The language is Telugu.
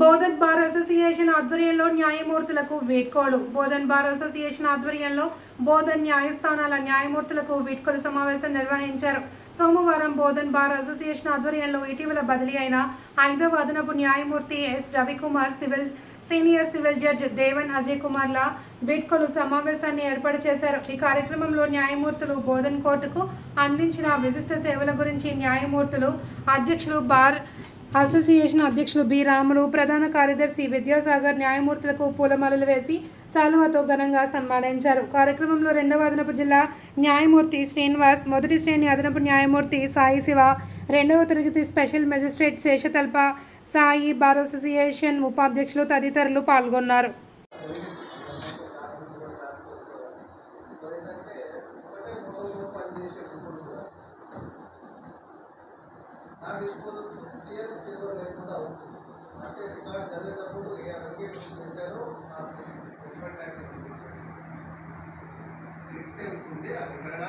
బోధన్ బార్ అసోసియేషన్ ఆధ్వర్యంలో న్యాయమూర్తులకు వీడ్కోలు. బోధన్ బార్ అసోసియేషన్ ఆధ్వర్యంలో బోధన్ న్యాయస్థానాల న్యాయమూర్తులకు వీడ్కోలు సమావేశం నిర్వహించారు. సోమవారం బోధన్ బార్ అసోసియేషన్ ఆధ్వర్యంలో ఇటీవల బదిలీ అయిన ఐదవ అదనపు న్యాయమూర్తి S. Ravikumar civil senior civil judge Devan Ajay కుమార్ల వీడ్కోలు సమావేశాన్ని ఏర్పాటు చేశారు. ఈ కార్యక్రమంలో న్యాయమూర్తులు బోధన్ కోర్టుకు అందించిన విశిష్ట సేవల గురించి న్యాయమూర్తులు అధ్యక్షులు బార్ అసోసియేషన్ అధ్యక్షులు బి. రాములు ప్రధాన కార్యదర్శి విద్యాసాగర్ న్యాయమూర్తులకు పూలమాలలు వేసి శాలువాతో ఘనంగా సన్మానించారు. కార్యక్రమంలో రెండవ అదనపు జిల్లా న్యాయమూర్తి శ్రీనివాస్ మొదటి శ్రేణి అదనపు న్యాయమూర్తి సాయి శివ రెండవ తరగతి special magistrate Seshatalpa Sai bar association ఉపాధ్యక్షులు తదితరులు పాల్గొన్నారు. నాకు స్కూల్ ఒకటే నా డిస్పోజల్ ఫీవర్ లేకుండా అవుతుంది అంటే రికార్డ్ చదివేటప్పుడు ఏ అడిగేట్ చెప్పారో నాకు జడ్జిమెంట్ యాక్ట్ ఉంటుంది అది ఇక్కడ